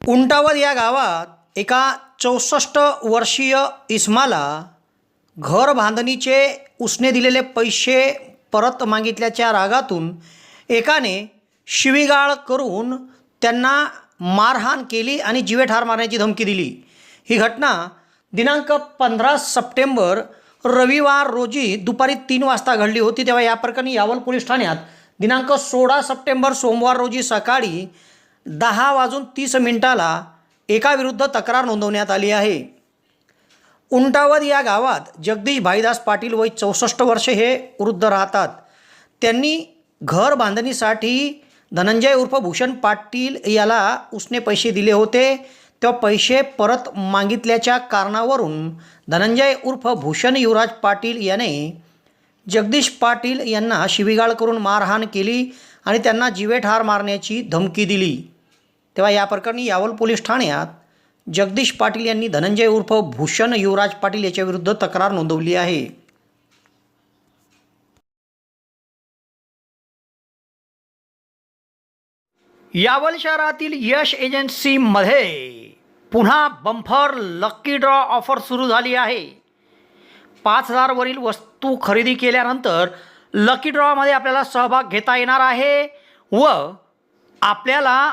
उंटावद या गावात एका चौसष्ट वर्षीय इस्माला घर बांधणीचे उसने दिलेले पैसे परत मागितल्याच्या रागातून एकाने शिवीगाळ करून त्यांना मारहाण केली आणि जीवे ठार मारण्याची धमकी दिली. ही घटना दिनांक पंधरा सप्टेंबर रविवार रोजी दुपारी तीन वाजता घडली होती तेव्हा या प्रकरणी यावल पोलीस ठाण्यात दिनांक सोळा सप्टेंबर सोमवार रोजी सकाळी दहा वाजून तीस मिनिटाला एकाविरुद्ध तक्रार नोंदवण्यात आली आहे. उंटावद या गावात जगदीश भाईदास पाटील वय चौसष्ट वर्षे हे वृद्ध राहतात. त्यांनी घर बांधणीसाठी धनंजय उर्फ भूषण पाटील याला उसने पैसे दिले होते. तेव्हा पैसे परत मागितल्याच्या कारणावरून धनंजय उर्फ भूषण युवराज पाटील याने जगदीश पाटील यांना शिवीगाळ करून मारहाण केली आणि त्यांना जिवेठार मारण्याची धमकी दिली. तेव्हा या प्रकरणी यावल पोलीस ठाण्यात जगदीश पाटील यांनी धनंजय उर्फ भूषण युवराज पाटील याच्याविरुद्ध तक्रार नोंदवली आहे. यावल शहरातील यश एजन्सीमध्ये पुन्हा बंफर लक्की ड्रॉ ऑफर सुरू झाली आहे. पाच हजारवरील वस्तू खरेदी केल्यानंतर लकी ड्रॉमध्ये आपल्याला सहभाग घेता येणार आहे व आपल्याला